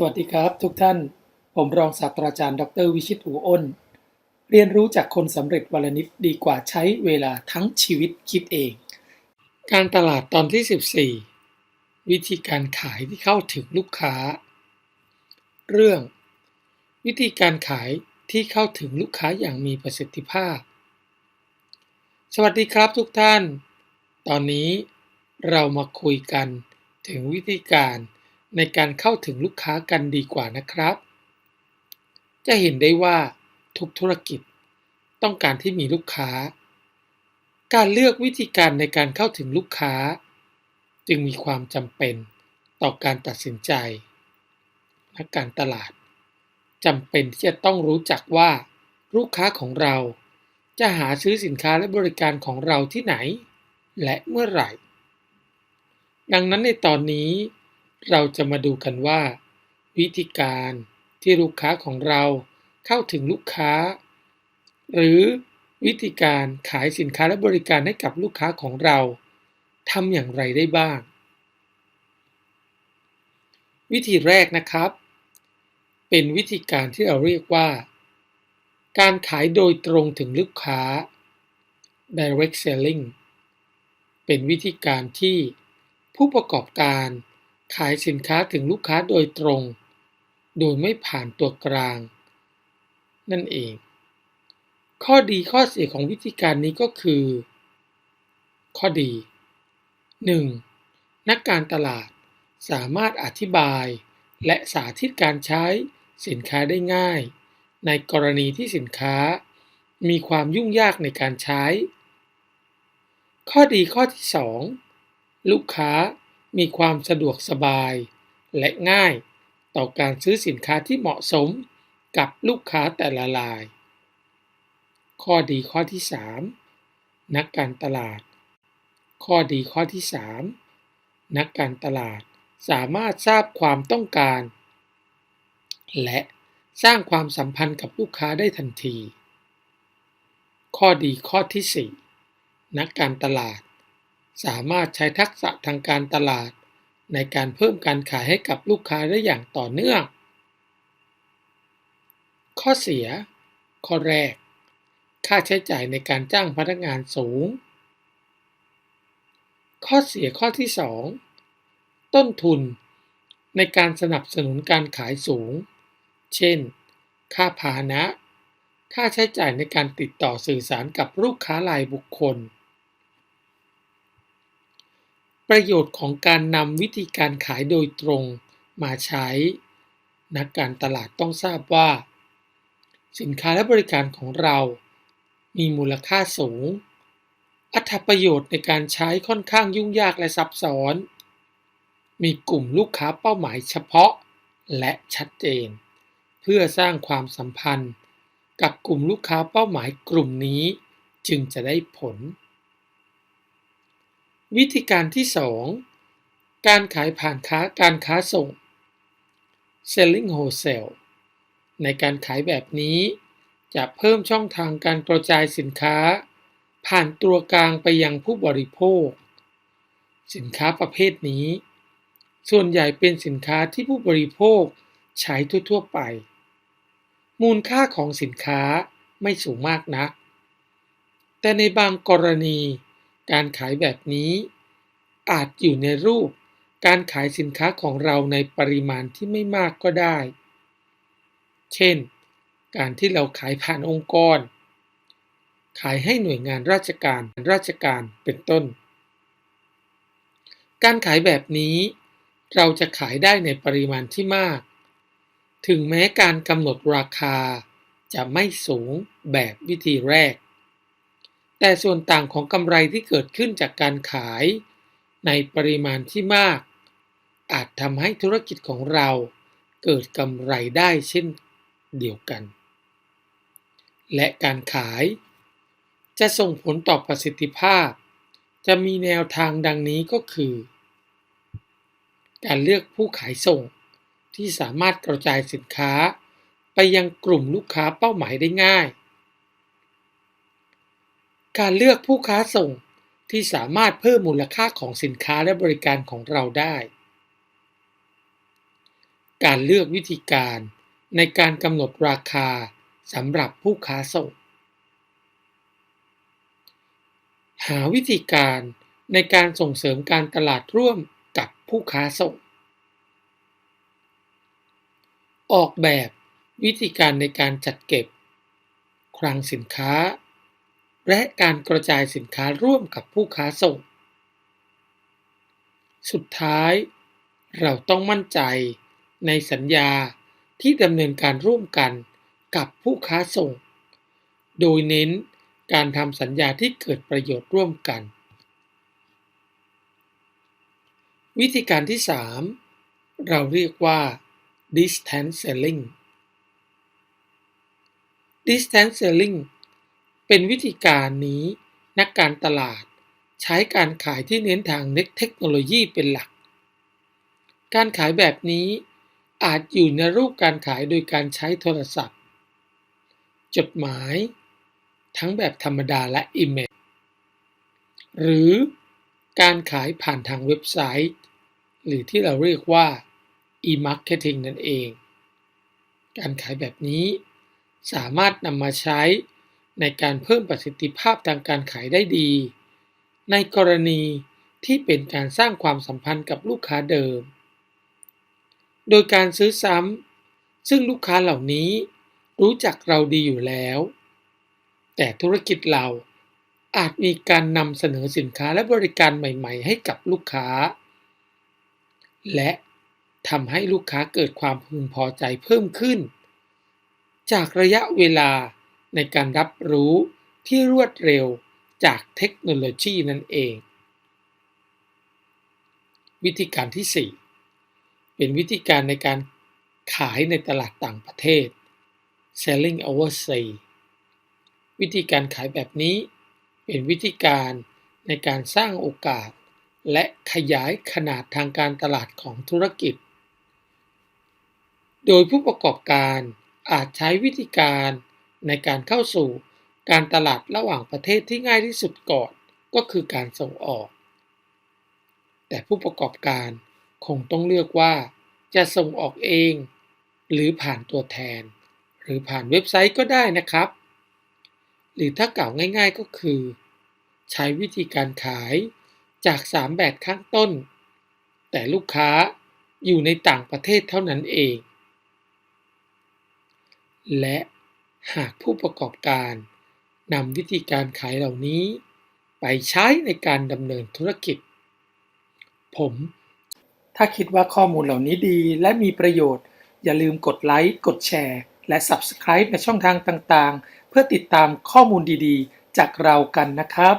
สวัสดีครับทุกท่าน ผมรองศาสตราจารย์ ดร วิชิตอูอ้น เรียนรู้จากคนสำเร็จวันลนิดดีกว่าใช้เวลาทั้งชีวิตคิดเอง การตลาดตอนที่ 14 วิธีการขายที่เข้าถึงลูกค้า เรื่อง วิธีการขายที่เข้าถึงลูกค้าอย่างมีประสิทธิภาพ สวัสดีครับทุกท่าน ตอนนี้เรามาคุยกันถึงวิธีการ ในการเข้าถึงลูกค้ากันดีกว่านะครับ จะเห็นได้ว่าทุกธุรกิจต้องการที่มีลูกค้า การเลือกวิธีการในการเข้าถึงลูกค้า จึงมีความจำเป็นต่อการตัดสินใจนักการตลาดจำเป็นที่จะต้องรู้จักว่าลูกค้าของเราจะหาซื้อสินค้าและบริการของเราที่ไหน และเมื่อไหร่ ดังนั้นในตอนนี้ เราจะมาดูกันว่า วิธีการที่ลูกค้าของเราเข้าถึงลูกค้า หรือวิธีการขายสินค้าและบริการให้กับลูกค้าของเราทำอย่างไรได้บ้าง วิธีแรกนะครับ เป็นวิธีการที่เราเรียกว่า การขายโดยตรงถึงลูกค้า direct selling เป็นวิธีการที่ผู้ประกอบการ ขายสินค้าถึงลูกค้าโดยตรง โดยไม่ผ่านตัวกลาง นั่นเอง ข้อดีข้อเสียของวิธีการนี้ก็คือ ข้อดี 1. นักการตลาดสามารถอธิบาย และสาธิตการใช้สินค้าได้ง่าย ในกรณีที่สินค้า มีความยุ่งยากในการใช้ ข้อดีข้อที่ 2 ลูกค้า มีความสะดวกสบาย และง่ายต่อการซื้อสินค้าที่เหมาะสมกับลูกค้าแต่ละราย ข้อดีข้อที่ 3 นักการตลาด ข้อดีข้อที่ 3 นักการตลาดสามารถทราบความต้องการ และสร้างความสัมพันธ์กับลูกค้าได้ทันที ข้อดีข้อที่ 4 นักการตลาด สามารถใช้ทักษะทางการตลาด ในการเพิ่มการขายให้กับลูกค้าได้อย่างต่อเนื่อง ข้อเสีย ข้อแรก ค่าใช้จ่ายในการจ้างพนักงานสูง ข้อเสียข้อที่ 2 ต้นทุน ในการสนับสนุนการขายสูง เช่น ค่าพาหนะ ค่าใช้จ่ายในการติดต่อสื่อสารกับลูกค้ารายบุคคล ประโยชน์ของการนำวิธีการขายโดยตรงมาใช้ นักการตลาดต้องทราบว่า สินค้าและบริการของเรา มีมูลค่าสูง อัตประโยชน์ในการใช้ค่อนข้างยุ่งยากและซับซ้อน มีกลุ่มลูกค้าเป้าหมายเฉพาะและชัดเจน เพื่อสร้างความสัมพันธ์ กับกลุ่มลูกค้าเป้าหมายกลุ่มนี้ จึงจะได้ผล วิธีการที่ 2 การขายผ่านค้าการค้าส่ง selling wholesale ในการขายแบบนี้ จะเพิ่มช่องทางการกระจายสินค้า ผ่านตัวกลางไปยังผู้บริโภค สินค้าประเภทนี้ ส่วนใหญ่เป็นสินค้าที่ผู้บริโภคใช้ทั่ว ๆ ไป มูลค่าของสินค้าไม่สูงมากนัก แต่ในบางกรณี การขายแบบนี้อาจอยู่ในรูปการขายสินค้าของเราในปริมาณที่ไม่มากก็ได้ เช่น การที่เราขายผ่านองค์กร ขายให้หน่วยงานราชการ ราชการ เป็นต้น การขายแบบนี้ เราจะขายได้ในปริมาณที่มาก ถึงแม้การกำหนดราคาจะไม่สูงแบบวิธีแรก แต่ส่วนต่างของกำไรที่เกิดขึ้นจากการขาย ในปริมาณที่มาก อาจทำให้ธุรกิจของเราเกิดกำไรได้เช่นเดียวกัน และการขาย จะส่งผลต่อประสิทธิภาพ จะมีแนวทางดังนี้ก็คือ การเลือกผู้ขายส่งที่สามารถกระจายสินค้าไปยังกลุ่มลูกค้าเป้าหมายได้ง่าย การเลือกผู้ค้าส่งที่สามารถเพิ่มมูลค่าของสินค้าและบริการของเราได้ การเลือกวิธีการในการกำหนดราคาสำหรับผู้ค้าส่ง หาวิธีการในการส่งเสริมการตลาดร่วมกับผู้ค้าส่ง ออกแบบวิธีการในการจัดเก็บ คลังสินค้า และการกระจายสินค้าร่วมกับผู้ค้าส่ง สุดท้าย เราต้องมั่นใจในสัญญาที่ดำเนินการร่วมกันกับผู้ค้าส่ง โดยเน้นการทำสัญญาที่เกิดประโยชน์ร่วมกัน วิธีการที่ 3 เราเรียกว่า distance selling distance selling เป็นวิธีการนี้นักการตลาดใช้การขายที่เน้นทางเทคโนโลยีเป็นหลัก การขายแบบนี้อาจอยู่ในรูปการขายโดยการใช้โทรศัพท์ จดหมาย ทั้งแบบธรรมดาและอีเมล หรือการขายผ่านทางเว็บไซต์ หรือที่เราเรียกว่า e-marketing นั่นเอง การขายแบบนี้สามารถนำมาใช้ ในการเพิ่มประสิทธิภาพทางการขายได้ดี ในกรณีที่เป็นการสร้างความสัมพันธ์กับลูกค้าเดิม โดยการซื้อซ้ำซึ่งลูกค้าเหล่านี้รู้จักเราดีอยู่แล้ว แต่ธุรกิจเราอาจมีการนำเสนอสินค้าและบริการใหม่ ๆ ให้กับลูกค้า และทำให้ลูกค้าเกิดความพึงพอใจเพิ่มขึ้น จากระยะเวลา ในการรับรู้ที่รวดเร็วจากเทคโนโลยีนั่นเอง วิธีการที่ 4 เป็นวิธีการในการขายในตลาดต่างประเทศ selling overseas วิธีการขายแบบนี้ เป็นวิธีการในการสร้างโอกาส และขยายขนาดทางการตลาดของธุรกิจ โดยผู้ประกอบการอาจใช้วิธีการ ในการเข้าสู่การตลาดระหว่างประเทศที่ง่ายที่สุดก่อนก็คือการส่งออก แต่ผู้ประกอบการคงต้องเลือกว่า จะส่งออกเอง หรือผ่านตัวแทน หรือผ่านเว็บไซต์ก็ได้นะครับ หรือถ้ากล่าวง่ายๆก็คือ ใช้วิธีการขายจาก 3 แบบข้างต้น แต่ลูกค้าอยู่ในต่างประเทศเท่านั้นเอง และ หากผู้ประกอบการนำวิธีการขายเหล่านี้ ไปใช้ในการดำเนินธุรกิจ ผม ถ้าคิดว่าข้อมูลเหล่านี้ดีและมีประโยชน์ อย่าลืมกดไลค์ กดแชร์ และ Subscribe ในช่องทางต่างๆ เพื่อติดตามข้อมูลดีๆ จากเรากันนะครับ